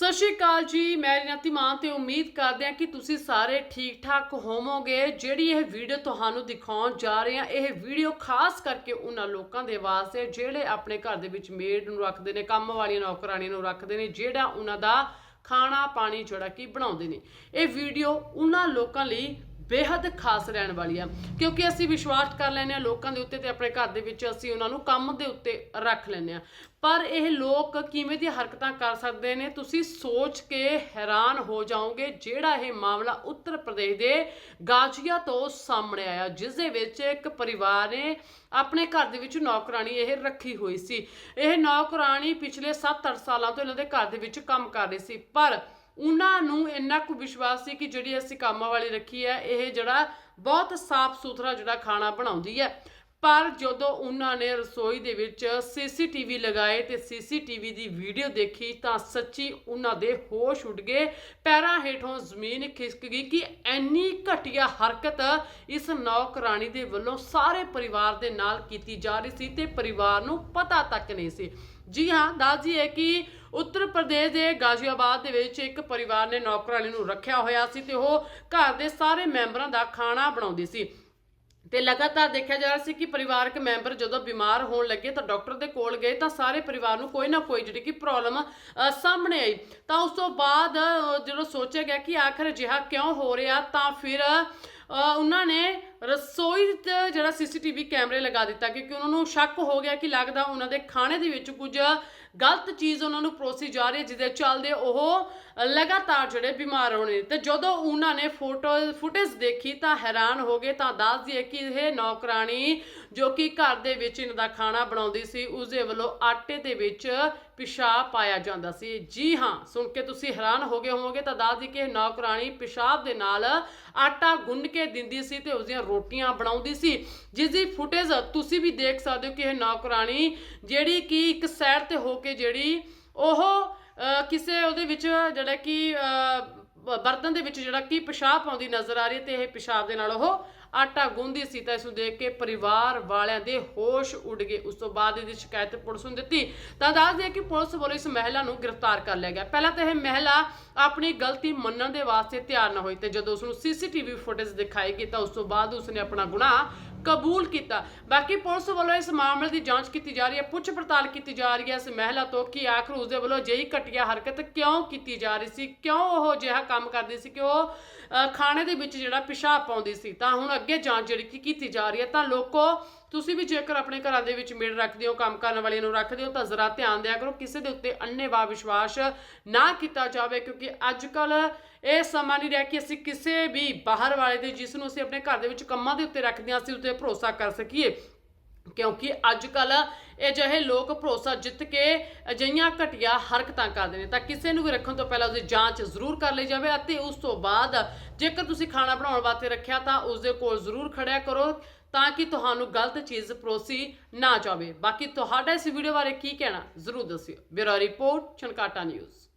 ਸਤਿ ਸ਼੍ਰੀ ਅਕਾਲ ਜੀ, ਮੈਂ ਰਿਨਾਤੀ ਮਾਨ ਤੇ ਉਮੀਦ ਕਰਦੇ ਹਾਂ ਕਿ ਤੁਸੀਂ ਸਾਰੇ ਠੀਕ ਠਾਕ ਹੋਵੋਗੇ। ਜਿਹੜੀ ਇਹ ਵੀਡੀਓ ਤੁਹਾਨੂੰ ਦਿਖਾਉਣ ਜਾ ਰਹੇ ਹਾਂ, ਇਹ ਵੀਡੀਓ ਖਾਸ ਕਰਕੇ ਉਹਨਾਂ ਲੋਕਾਂ ਦੇ ਵਾਸਤੇ ਜਿਹੜੇ ਆਪਣੇ ਘਰ ਦੇ ਵਿੱਚ ਮੇਡ ਨੂੰ ਰੱਖਦੇ ਨੇ, ਕੰਮ ਵਾਲੀਆਂ ਨੌਕਰਾਣੀਆਂ ਨੂੰ ਰੱਖਦੇ ਨੇ, ਜਿਹੜਾ ਉਹਨਾਂ ਦਾ ਖਾਣਾ ਪਾਣੀ ਜਿਹੜਾ ਕਿ ਬਣਾਉਂਦੇ ਨੇ। ਇਹ ਵੀਡੀਓ ਉਹਨਾਂ ਲੋਕਾਂ ਲਈ ਬੇਹੱਦ ਖਾਸ ਰਹਿਣ ਵਾਲੀ ਆ। ਕਿਉਂਕਿ ਅਸੀਂ ਵਿਸ਼ਵਾਸ ਕਰ ਲੈਂਦੇ ਆ ਲੋਕਾਂ ਦੇ ਉੱਤੇ ਤੇ ਆਪਣੇ ਘਰ ਦੇ ਵਿੱਚ ਅਸੀਂ ਉਹਨਾਂ ਨੂੰ ਕੰਮ ਦੇ ਉੱਤੇ ਰੱਖ ਲੈਂਦੇ ਆ ਪਰ ਇਹ ਲੋਕ ਕਿਵੇਂ ਦੀਆਂ ਹਰਕਤਾਂ ਕਰ ਸਕਦੇ ਨੇ? ਤੁਸੀਂ ਸੋਚ ਕੇ ਹੈਰਾਨ ਹੋ ਜਾਓਗੇ ਜਿਹੜਾ ਇਹ ਮਾਮਲਾ ਉੱਤਰ ਪ੍ਰਦੇਸ਼ ਦੇ ਗਾਜੀਆ ਤੋਂ ਸਾਹਮਣੇ ਆਇਆ, ਜਿਸ ਦੇ ਵਿੱਚ ਇੱਕ ਪਰਿਵਾਰ ਨੇ ਆਪਣੇ ਘਰ ਦੇ ਵਿੱਚ ਨੌਕਰਾਨੀ ਇਹ ਰੱਖੀ ਹੋਈ ਸੀ। ਇਹ ਨੌਕਰਾਨੀ ਪਿਛਲੇ 7-8 ਸਾਲਾਂ ਤੋਂ ਇਹਨਾਂ ਦੇ ਘਰ ਦੇ ਵਿੱਚ ਕੰਮ ਕਰ ਰਹੀ ਸੀ। ਪਰ ਉਹਨਾਂ ਨੂੰ ਇੰਨਾ ਕੁ ਵਿਸ਼ਵਾਸ ਸੀ ਕਿ ਜਿਹੜੀ ਅਸੀਂ ਕੰਮਾਂ ਵਾਲੀ ਰੱਖੀ ਹੈ, ਇਹ ਜਿਹੜਾ ਬਹੁਤ ਸਾਫ਼ ਸੁਥਰਾ ਜਿਹੜਾ ਖਾਣਾ ਬਣਾਉਂਦੀ ਹੈ। ਪਰ ਜਦੋਂ ਉਹਨਾਂ ਨੇ ਰਸੋਈ ਦੇ ਵਿੱਚ ਸੀਸੀਟੀਵੀ ਲਗਾਏ ਤੇ ਸੀਸੀਟੀਵੀ ਦੀ ਵੀਡੀਓ ਦੇਖੀ ਤਾਂ ਸੱਚੀ ਉਹਨਾਂ ਦੇ ਹੋਸ਼ ਉੱਡ ਗਏ। ਪੈਰਾਂ ਹੇਠੋਂ ਜ਼ਮੀਨ ਖਿਸਕ ਗਈ ਕਿ ਐਨੀ ਘਟੀਆ ਹਰਕਤ ਇਸ ਨੌਕਰਾਨੀ ਦੇ ਵੱਲੋਂ ਸਾਰੇ ਪਰਿਵਾਰ ਦੇ ਨਾਲ ਕੀਤੀ ਜਾ ਰਹੀ ਸੀ ਤੇ ਪਰਿਵਾਰ ਨੂੰ ਪਤਾ ਤੱਕ ਨਹੀਂ ਸੀ। ਜੀ ਹਾਂ ਦੱਸਦੀ ਹੈ ਕਿ ਉੱਤਰ ਪ੍ਰਦੇਸ਼ ਦੇ ਗਾਜ਼ੀਆਬਾਦ ਦੇ ਵਿੱਚ ਇੱਕ ਪਰਿਵਾਰ ਨੇ ਨੌਕਰਾਨੀ ਨੂੰ ਰੱਖਿਆ ਹੋਇਆ ਸੀ ਤੇ ਉਹ ਘਰ ਦੇ ਸਾਰੇ ਮੈਂਬਰਾਂ ਦਾ ਖਾਣਾ ਬਣਾਉਂਦੀ ਸੀ। ਤੇ ਲਗਾਤਾਰ ਦੇਖਿਆ ਜਾ ਰਿਹਾ ਸੀ ਕਿ ਪਰਿਵਾਰਕ ਮੈਂਬਰ ਜਦੋਂ ਬਿਮਾਰ ਹੋਣ ਲੱਗੇ ਤਾਂ ਡਾਕਟਰ ਦੇ ਕੋਲ ਗਏ ਤਾਂ ਸਾਰੇ ਪਰਿਵਾਰ ਨੂੰ ਕੋਈ ਨਾ ਕੋਈ ਜਿਹੜੀ ਕਿ ਪ੍ਰੋਬਲਮ ਸਾਹਮਣੇ ਆਈ। ਤਾਂ ਉਸ ਤੋਂ ਬਾਅਦ ਜਦੋਂ ਸੋਚਿਆ ਗਿਆ ਕਿ ਆਖਰ ਅਜਿਹਾ ਕਿਉਂ ਹੋ ਰਿਹਾ ਤਾਂ ਫਿਰ ਉਹਨਾਂ ਨੇ ਰਸੋਈ ਤੇ ਜਿਹੜਾ ਸੀਸੀਟੀਵੀ ਕੈਮਰੇ ਲਗਾ ਦਿੱਤਾ ਕਿਉਂਕਿ ਉਹਨਾਂ ਨੂੰ ਸ਼ੱਕ ਹੋ ਗਿਆ ਕਿ ਲੱਗਦਾ ਉਹਨਾਂ ਦੇ ਖਾਣੇ ਦੇ ਵਿੱਚ ਕੁਝ ਗਲਤ ਚੀਜ਼ ਉਹਨਾਂ ਨੂੰ ਪਰੋਸੀ ਜਾ ਰਹੀ ਹੈ, ਜਿਹਦੇ ਚੱਲਦੇ ਉਹ ਲਗਾਤਾਰ ਜਿਹੜੇ ਬਿਮਾਰ ਹੋਣੇ ਤੇ ਜਦੋਂ ਉਹਨਾਂ ਨੇ ਫੋਟੋ, ਫੁਟੇਜ ਦੇਖੀ ਤਾਂ ਹੈਰਾਨ ਹੋ ਗਏ, ਤਾਂ ਦੱਸ ਦਈਏ ਕਿ ਇਹ ਨੌਕਰਾਨੀ ਜੋ ਕਿ ਘਰ ਦੇ ਵਿੱਚ ਇਹਨਾਂ ਦਾ ਖਾਣਾ ਬਣਾਉਂਦੀ ਸੀ ਉਸ ਦੇ ਵੱਲੋਂ ਆਟੇ ਦੇ ਵਿੱਚ ਪਿਸ਼ਾਬ ਪਾਇਆ ਜਾਂਦਾ ਸੀ। ਜੀ ਹਾਂ, ਸੁਣ ਕੇ ਤੁਸੀਂ ਹੈਰਾਨ ਹੋ ਗਏ ਹੋਵੋਗੇ। ਤਾਂ ਦੱਸਦੀ ਕਿ ਇਹ ਨੌਕਰਾਨੀ ਪਿਸ਼ਾਬ ਦੇ ਨਾਲ ਆਟਾ ਗੁੰਨ ਕੇ ਦਿੰਦੀ ਸੀ ਤੇ ਉਸ ਦੀਆਂ ਰੋਟੀਆਂ ਬਣਾਉਂਦੀ ਸੀ। ਜਿਸ ਦੀ ਫੁਟੇਜ ਤੁਸੀਂ ਵੀ ਦੇਖ ਸਕਦੇ ਹੋ ਕਿ ਇਹ ਨੌਕਰਾਨੀ ਜਿਹੜੀ ਕਿ ਇੱਕ ਸਾਈਡ ਤੇ ਹੋ ਕੇ ਜਿਹੜੀ ਉਹ ਕਿਸੇ ਉਹਦੇ ਵਿੱਚ ਜਿਹੜਾ ਕਿ ਬਰਤਨ ਦੇ ਵਿੱਚ ਜਿਹੜਾ ਕਿ ਪਿਸ਼ਾਬ ਪਾਉਂਦੀ ਨਜ਼ਰ ਆ ਰਹੀ ਹੈ ਤੇ ਇਹ ਪਿਸ਼ਾਬ ਦੇ ਨਾਲ ਉਹ ਆਟਾ ਗੁੰਦੀ ਸੀ ਤਾਂ ਇਸ ਨੂੰ ਦੇਖ ਕੇ ਪਰਿਵਾਰ ਵਾਲਿਆਂ ਦੇ ਹੋਸ਼ ਉੱਡ ਗਏ। ਉਸ ਤੋਂ ਬਾਅਦ ਇਹਦੀ ਸ਼ਿਕਾਇਤ ਪੁਲਿਸ ਨੂੰ ਦਿੱਤੀ। ਤਾਂ ਦੱਸ ਦਈਏ ਕਿ ਪੁਲਿਸ ਵੱਲੋਂ ਇਸ ਮਹਿਲਾ ਨੂੰ ਗ੍ਰਿਫਤਾਰ ਕਰ ਲਿਆ ਗਿਆ। ਪਹਿਲਾਂ ਤਾਂ ਇਹ ਮਹਿਲਾ ਆਪਣੀ ਗਲਤੀ ਮੰਨਣ ਦੇ ਵਾਸਤੇ ਤਿਆਰ ਨਾ ਹੋਈ ਤੇ ਜਦੋਂ ਉਸ ਨੂੰ ਸੀਸੀਟੀਵੀ ਫੁਟੇਜ ਦਿਖਾਈ ਗਈ ਤਾਂ ਉਸ ਤੋਂ ਬਾਅਦ ਉਸਨੇ ਆਪਣਾ ਗੁਨਾਹ ਕਬੂਲ ਕੀਤਾ। ਬਾਕੀ ਪੁਲਿਸ ਵੱਲੋਂ ਇਸ ਮਾਮਲੇ ਦੀ ਜਾਂਚ ਕੀਤੀ ਜਾ ਰਹੀ ਹੈ, ਪੁੱਛ ਪੜਤਾਲ ਕੀਤੀ ਜਾ ਰਹੀ ਹੈ ਇਸ ਮਹਿਲਾ ਤੋਂ ਕਿ ਆਖਰ ਉਸ ਦੇ ਵੱਲੋਂ ਅਜਿਹੀ ਘਟੀਆ ਹਰਕਤ ਕਿਉਂ ਕੀਤੀ ਜਾ ਰਹੀ ਸੀ, ਕਿਉਂ ਉਹ ਅਜਿਹਾ ਕੰਮ ਕਰਦੀ ਸੀ ਕਿ ਉਹ ਖਾਣੇ ਦੇ ਵਿੱਚ ਜਿਹੜਾ ਪਿਸ਼ਾਬ ਪਾਉਂਦੀ ਸੀ। ਤਾਂ ਹੁਣ ਅੱਗੇ ਜਾਂਚ ਜਿਹੜੀ ਕਿ, ਕੀਤੀ ਜਾ ਰਹੀ ਹੈ ਤਾਂ ਲੋਕੋ ਤੁਸੀਂ ਵੀ ਜੇਕਰ ਆਪਣੇ ਘਰਾਂ ਦੇ ਵਿੱਚ ਮੇਡ ਰੱਖਦੇ ਹੋ, ਕੰਮ ਕਰਨ ਵਾਲਿਆਂ ਨੂੰ ਰੱਖਦੇ ਹੋ, ਤਾਂ ਜ਼ਰਾ ਧਿਆਨ ਦਿਆ ਕਰੋ, ਕਿਸੇ ਦੇ ਉੱਤੇ ਅੰਨੇਵਾਹ ਵਿਸ਼ਵਾਸ ਨਾ ਕੀਤਾ ਜਾਵੇ, ਕਿਉਂਕਿ ਅੱਜ ਕੱਲ ਇਹ ਸਮਾਂ ਨਹੀਂ ਰਿਹਾ ਕਿ ਅਸੀਂ ਕਿਸੇ ਵੀ ਬਾਹਰ ਵਾਲੇ ਦੇ, ਜਿਸ ਨੂੰ ਅਸੀਂ ਆਪਣੇ ਘਰ ਦੇ ਵਿੱਚ ਕੰਮਾਂ ਦੇ ਉੱਤੇ ਰੱਖਦੇ ਹਾਂ, ਅਸੀਂ ਉੱਤੇ ਭਰੋਸਾ ਕਰ ਸਕੀਏ। ਕਿਉਂਕਿ ਅੱਜ ਕੱਲ ਅਜਿਹੇ ਲੋਕ ਭਰੋਸਾ ਜਿੱਤ ਕੇ ਅਜਿਹੀਆਂ ਘਟੀਆ ਹਰਕਤਾਂ ਕਰਦੇ ਨੇ। ਤਾਂ ਕਿਸੇ ਨੂੰ ਵੀ ਰੱਖਣ ਤੋਂ ਪਹਿਲਾਂ ਉਸਦੀ ਜਾਂਚ ਜ਼ਰੂਰ ਕਰ ਲਈ ਜਾਵੇ ਅਤੇ ਉਸ ਤੋਂ ਬਾਅਦ ਜੇਕਰ ਤੁਸੀਂ ਖਾਣਾ ਬਣਾਉਣ ਵਾਸਤੇ ਰੱਖਿਆ, ਤਾਂ ਉਸ ਦੇ ਕੋਲ ਜ਼ਰੂਰ ਖੜਿਆ ਕਰੋ। ਤਾਂ ਕਿ ਤੁਹਾਨੂੰ ਗਲਤ ਚੀਜ਼ ਪਰੋਸੀ ਨਾ ਜਾਵੇ। ਬਾਕੀ ਤੁਹਾਡਾ ਇਸ ਵੀਡੀਓ ਬਾਰੇ ਕੀ ਕਹਿਣਾ ਜ਼ਰੂਰ ਦੱਸਿਓ। Bureau report Chhankata news.